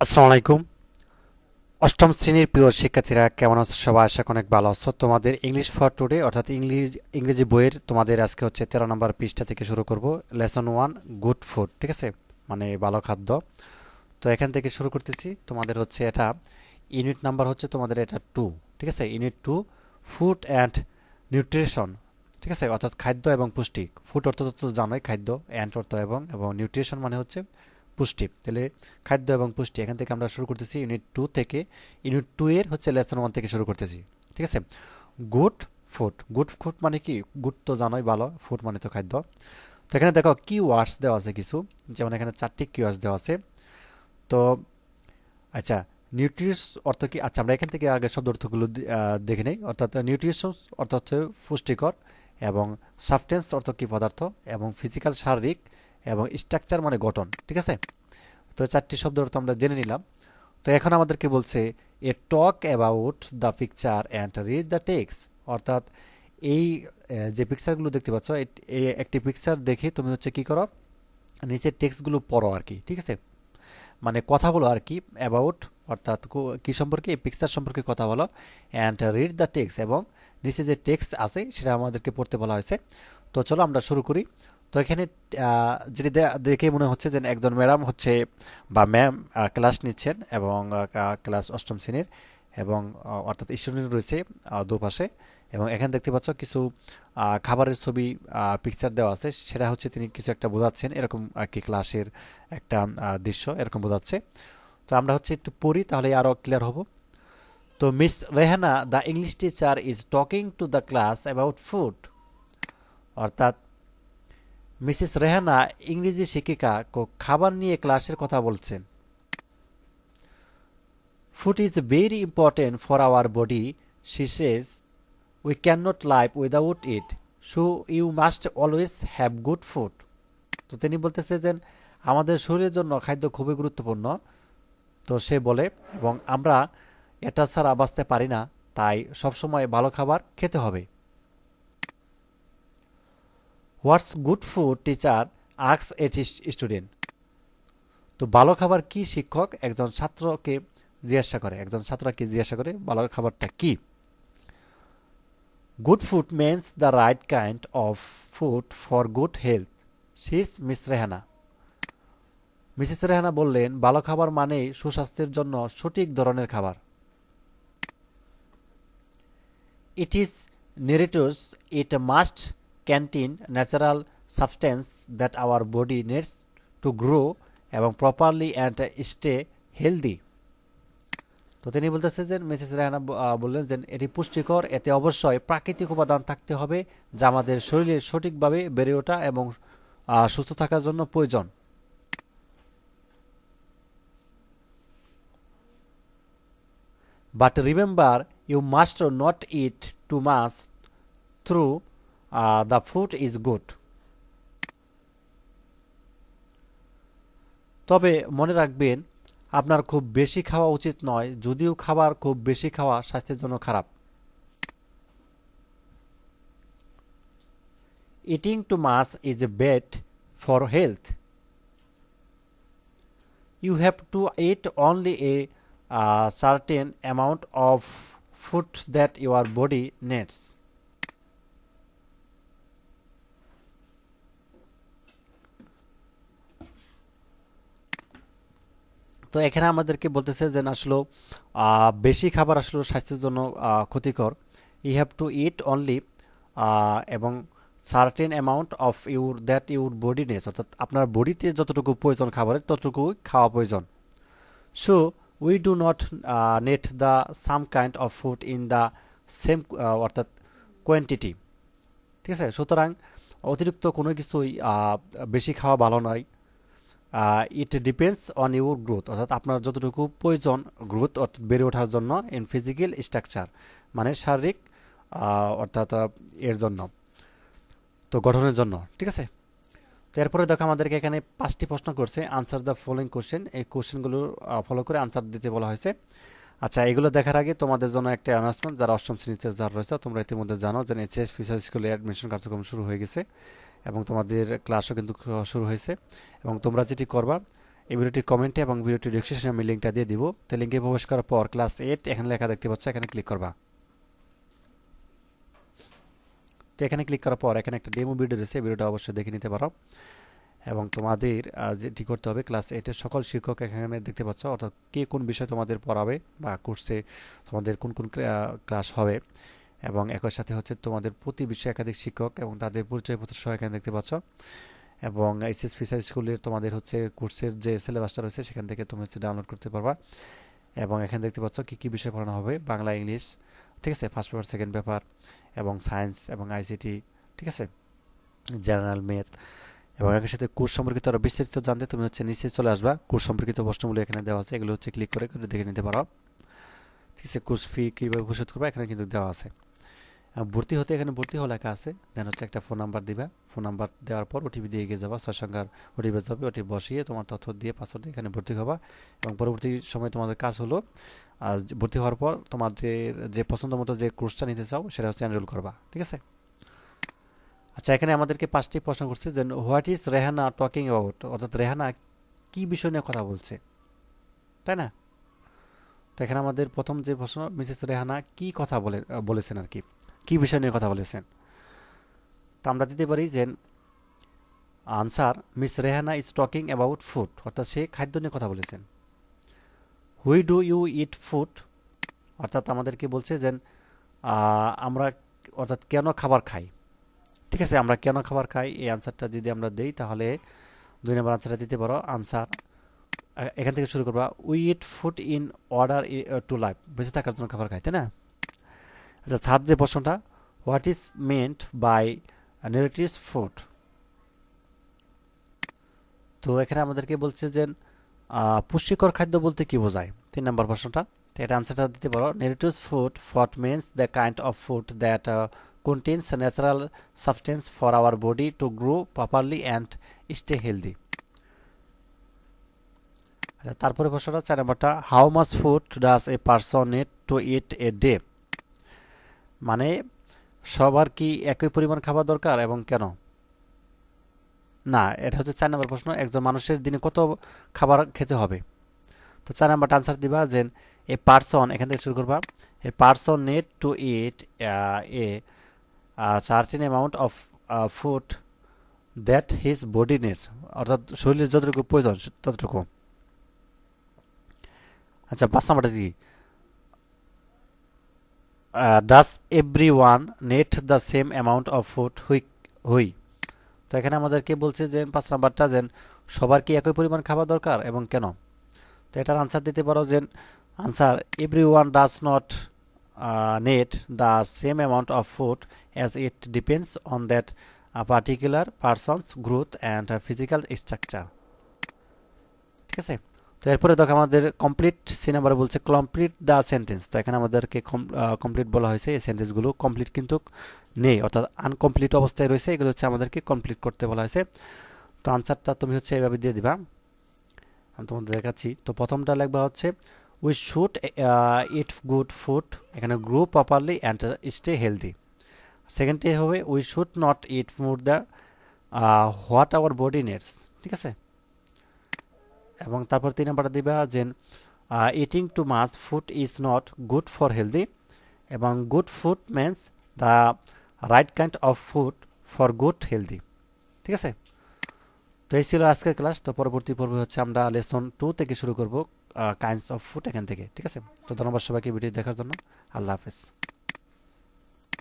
আসসালামু আলাইকুম। অষ্টম শ্রেণির প্রিয় শিক্ষার্থীরা, কেমন আছো সবাই? আশা অনেক ভালো আছো। তোমাদের ইংলিশ ফর টুডে অর্থাৎ ইংলিশ ইংরেজি বইয়ের তোমাদের আজকে হচ্ছে তেরো নম্বর পৃষ্ঠা থেকে শুরু করব। লেসন ওয়ান গুড ফুড ঠিক আছে? মানে ভালো খাদ্য। তো এখান থেকে শুরু করতেছি। তোমাদের হচ্ছে এটা ইউনিট নাম্বার হচ্ছে তোমাদের এটা টু ঠিক আছে? Unit two food and nutrition ঠিক আছে? অর্থাৎ খাদ্য এবং পুষ্টি। ফুড অর্থ তো জানোই, খাদ্য অ্যান্ড অর্থ এবং এবং নিউট্রিশন মানে হচ্ছে পুষ্টি। তাহলে খাদ্য এবং পুষ্টি, এখান থেকে আমরা শুরু করতেছি ইউনিট টু থেকে। ইউনিট টু এর হচ্ছে লেসন ওয়ান থেকে শুরু করতেছি, ঠিক আছে? গুড ফুড গুড ফুড মানে কি? গুড তো জানোই, ভালো। ফুড মানে তো খাদ্য। তো এখানে দেখো কি ওয়ার্ডস দেওয়া আছে কিছু। যেমন এখানে চারটি কি ওয়ার্ডস দেওয়া আছে। তো আচ্ছা নিউট্রিশ অর্থ কি? আচ্ছা আমরা এখান থেকে আগে শব্দ অর্থগুলো দেখে নেই। অর্থাৎ নিউট্রিশন অর্থ হচ্ছে পুষ্টিকর এবং সাবস্টেন্স অর্থ কি পদার্থ? এবং ফিজিক্যাল শারীরিক এবং স্ট্রাকচার মানে গঠন, ঠিক আছে? তো চারটি শব্দ অর্থ আমরা জেনে নিলাম। তো এখন আমাদেরকে বলছে a talk about the picture and read the text অর্থাৎ এই যে পিকচারগুলো দেখতে পাচ্ছ এই একটি পিকচার দেখে তুমি হচ্ছে কি করো? নিচের টেক্সটগুলো পড়ো আর কি, ঠিক আছে? মানে কথা বলো আর কি অ্যাবাউট অর্থাৎ কো- কি সম্পর্কে? এই পিকচার সম্পর্কে কথা বলো অ্যান্ড রিড দ্য টেক্সট এবং নিচে যে টেক্সট আছে, সেটা আমাদেরকে পড়তে বলা হয়েছে। তো চলো আমরা শুরু করি। তো এখানে যেটি দেখে মনে হচ্ছে যে একজন ম্যাডাম হচ্ছে, বা ম্যাম ক্লাস নিচ্ছেন এবং ক্লাস অষ্টম শ্রেণির এবং অর্থাৎ স্টুডেন্ট রয়েছে দুপাশে এবং এখানে দেখতে পাচ্ছ কিছু খাবারের ছবি পিকচার দেওয়া আছে। সেটা হচ্ছে তিনি কিছু একটা বোঝাচ্ছেন। এরকম কি ক্লাসের একটা দৃশ্য এরকম বোঝাচ্ছে। তো আমরা হচ্ছে একটু পড়ি তাহলে আরও ক্লিয়ার হব। তো Miss Rehana the English teacher is talking to the class about food অর্থাৎ মিসেস রেহানা ইংরেজি শিক্ষিকা কো- খাবার নিয়ে ক্লাসের কথা বলছেন। Food is very important for our body she says we can not live without it so you must always have good food তো তিনি বলতেছে যে, আমাদের শরীরের জন্য খাদ্য খুবই গুরুত্বপূর্ণ। তো সে বলে, এবং আমরা এটা ছাড়া বাঁচতে পারি না, তাই সবসময় ভালো খাবার খেতে হবে। What's good food teacher asks a student তো ভালো খাবার কি শিক্ষক একজন ছাত্রকে জিজ্ঞাসা করে? একজন ছাত্রকে জিজ্ঞাসা করে ভালো খাবারটা কি? Good food means the right kind of food for good health says Miss Rehana Mrs Rehana বললেন, ভালো খাবার মানেই সুস্বাস্থ্যের জন্য সঠিক ধরনের খাবার। It is nutritious it must contain natural substance that our body needs to grow এবং প্রপারলি অ্যান্ড স্টে হেলদি তো তিনি বলতেছে যে মিসেস আহ, বললেন যে এটি পুষ্টিকর এতে অবশ্যই প্রাকৃতিক উপাদান থাকতে হবে যা আমাদের শরীরে সঠিকভাবে বেড়ে ওঠা এবং সুস্থ থাকার জন্য প্রয়োজন। But remember you must not eat too much through uh, the food is good. তবে মনে রাখবেন আপনার খুব বেশি খাওয়া উচিত নয় যদিও খাবার খুব বেশি খাওয়া স্বাস্থ্যের জন্য খারাপ। Eating too much is a bad for health you have to eat only a certain amount of food that your body needs তো এখানে আমাদেরকে বলতেছে যে আসলে বেশি খাবার আসলে স্বাস্থ্যের জন্য ক্ষতিকর। You have to eat only এবং certain amount of your that your body needs অর্থাৎ আপনার বডিতে যতটুকু প্রয়োজন খাবারের ততটুকু খাওয়া প্রয়োজন। So we do not need the same kind of food in the same অর্থাৎ কোয়ান্টিটি ঠিক আছে? সুতরাং অতিরিক্ত কোনো কিছুই বেশি খাওয়া ভালো নয়। It depends on your growth অর্থাৎ আপনার যতটুকু প্রয়োজন গ্রোথ অর্থাৎ বেড়ে ওঠার জন্য ইন ফিজিক্যাল স্ট্রাকচার মানে শারীরিক অর্থাৎ এর জন্য, তো গঠনের জন্য, ঠিক আছে? তো এরপরে দেখো আমাদেরকে এখানে পাঁচটি প্রশ্ন করছে আনসার দ্য ফলোইং কোশ্চেন এই কোশ্চেনগুলো ফলো করে আনসার দিতে বলা হয়েছে। আচ্ছা এগুলো দেখার আগে তোমাদের জন্য একটা অ্যানাউন্সমেন্ট যারা অষ্টম শ্রেণীতে যারা রয়েছে, তোমরা ইতিমধ্যে জানো যে এইচএস ফিসার স্কুলে অ্যাডমিশন কার্যক্রম শুরু হয়ে গেছে। এবং তোমাদের ক্লাসও কিন্তু শুরু হয়েছে। এবং তোমরা যেটি করবা, এই ভিডিওটির কমেন্টে এবং ভিডিওটির ডিসক্রিপশনে আমি লিঙ্কটা দিয়ে দিব। তো লিঙ্কে প্রবেশ করার পর ক্লাস এইট এখানে লেখা দেখতে পাচ্ছ, এখানে ক্লিক করবা। তো এখানে ক্লিক করার পর এখানে একটা ডেমো ভিডিও রয়েছে ভিডিওটা অবশ্যই দেখে নিতে পারো। এবং তোমাদের যেটি করতে হবে ক্লাস এইটের সকল শিক্ষক এখানে দেখতে পাচ্ছ, অর্থাৎ কে কোন বিষয় তোমাদের পড়াবে বা কোর্সে তোমাদের কোন কোন ক্লাস হবে। এবং একই সাথে হচ্ছে তোমাদের প্রতি বিষয়ে একাধিক শিক্ষক এবং তাদের পরিচয়পত্র সহ এখানে দেখতে পাচ্ছ। এবং এইচএস ফিসার স্কুলের তোমাদের হচ্ছে কোর্সের যে সিলেবাসটা রয়েছে সেখান থেকে তুমি হচ্ছে ডাউনলোড করতে পারবা। এবং এখানে দেখতে পাচ্ছ কী কী বিষয় পড়ানো হবে? বাংলা, ইংলিশ, ঠিক আছে? ফার্স্ট পেপার সেকেন্ড পেপার এবং সায়েন্স এবং আইসিটি ঠিক আছে? জেনারেল মেথ এবং এর সাথে কোর্স সম্পর্কিত আরও বিস্তারিত জানতে তুমি হচ্ছে নিচে চলে আসবা। কোর্স সম্পর্কিত প্রশ্নগুলো এখানে দেওয়া আছে। এগুলো হচ্ছে ক্লিক করে দেখে নিতে পারো। ঠিক আছে? কোর্স ফি কীভাবে পরিশোধ করবে এখানে কিন্তু দেওয়া আছে। ভর্তি হতে এখানে ভর্তি হওয়া লেখা আছে। দেন হচ্ছে একটা ফোন নাম্বার দিবা। ফোন নাম্বার দেওয়ার পর ওটিপি দিয়ে এগিয়ে যাবা। ছয় সংখ্যার ওটিপি যাবে। ওটি বসিয়ে তোমার তথ্য দিয়ে পাসওয়ার্ড দিয়ে এখানে ভর্তি হবা। এবং পরবর্তী সময় তোমাদের কাজ হলো আর ভর্তি হওয়ার পর তোমার যে যে পছন্দ মতো যে কোর্সটা নিতে চাও, সেটা হচ্ছে এনরোল করবা। ঠিক আছে? আচ্ছা এখানে আমাদেরকে পাঁচটি প্রশ্ন করছে। যে what is Rehana talking about অর্থাৎ রেহানা কি বিষয় নিয়ে কথা বলছে? তাই না? তো এখানে আমাদের প্রথম যে প্রশ্ন মিসেস রেহানা কি কথা বলে, বলেছেন আর কি? কি বিষয় নিয়ে কথা বলেছেন? তো আমরা দিতে পারি যে answer Miss Rehana is talking about food, অর্থাৎ সে খাদ্য নিয়ে কথা বলেছেন। Why do you eat food? অর্থাৎ আমাদেরকে বলছে যে আমরা, অর্থাৎ কেন খাবার খাই? ঠিক আছে, আমরা কেন খাবার খাই? এই আনসারটা যদি আমরা দেই, তাহলে দুই নম্বর আনসারটা দিতে পারো। আনসার এখান থেকে শুরু করবা we eat food in order to life বেঁচে থাকার জন্য খাবার খাই, তাই না? আচ্ছা থার্ড যে প্রশ্নটা what is meant by nutritious food তো এখানে আমাদেরকে বলছে যে পুষ্টিকর খাদ্য বলতে কি বোঝায়? তিন নম্বর প্রশ্নটা। তো এটা আনসারটা দিতে পারো। নিউট্রিস ফুড ফট means the kind of food that contains natural substance for our body to grow properly and stay healthy আচ্ছা তারপরে প্রশ্নটা, চার নম্বরটা how much food does a person need to eat a day মানে সবার কি একই পরিমাণ খাবার দরকার এবং কেন? না, এটা হচ্ছে চার নম্বর প্রশ্ন, একজন মানুষের দিনে কত খাবার খেতে হবে? তো চার নাম্বারটা আনসার দিবা যে এ পারসন এখান থেকে শুরু করবা a person need to eat a certain amount of food that his body needs অর্থাৎ শরীরের যতটুকু প্রয়োজন, ততটুকু। আচ্ছা পাঁচ নাম্বারটা কি does every one need the same amount of food হুই হুই তো এখানে আমাদেরকে বলছে যে, পাঁচ নাম্বারটা যে, সবার কি একই পরিমাণ খাবার দরকার এবং কেন? তো এটার আনসার দিতে পারো যে answer every one does not need the same amount of food as it depends on that particular particular growth and physical structure ঠিক আছে? তো এরপরে দেখো আমাদের কমপ্লিট সি বলছে কমপ্লিট দ্য সেন্টেন্স তো এখানে আমাদেরকে কমপ্লিট বলা হয়েছে, এই সেন্টেন্সগুলো কমপ্লিট কিন্তু নেই, অর্থাৎ আনকমপ্লিট অবস্থায় রয়েছে, এগুলো হচ্ছে আমাদেরকে কমপ্লিট করতে বলা হয়েছে। তো আনসারটা তুমি হচ্ছে এভাবে দিয়ে দিবা। আমি তোমাদের দেখাচ্ছি। তো প্রথমটা লেখবা হচ্ছে we should eat good food এখানে grow properly and stay healthy সেকেন্ডটি হবে we should not eat more the what our body needs ঠিক আছে? এবং তারপর তিন নাম্বারটা দিবা যে eating too much food is not good for healthy এবং good food means the right kind of food for good healthy ঠিক আছে? তো এই ছিল আজকের ক্লাস তো পরবর্তী পর্বে হচ্ছে আমরা লেসন টু থেকে শুরু করব কাইন্ডস অফ ফুড এখান থেকে। ঠিক আছে? তো ধন্যবাদ সবাইকে ভিডিও দেখার জন্য। আল্লাহ হাফেজ।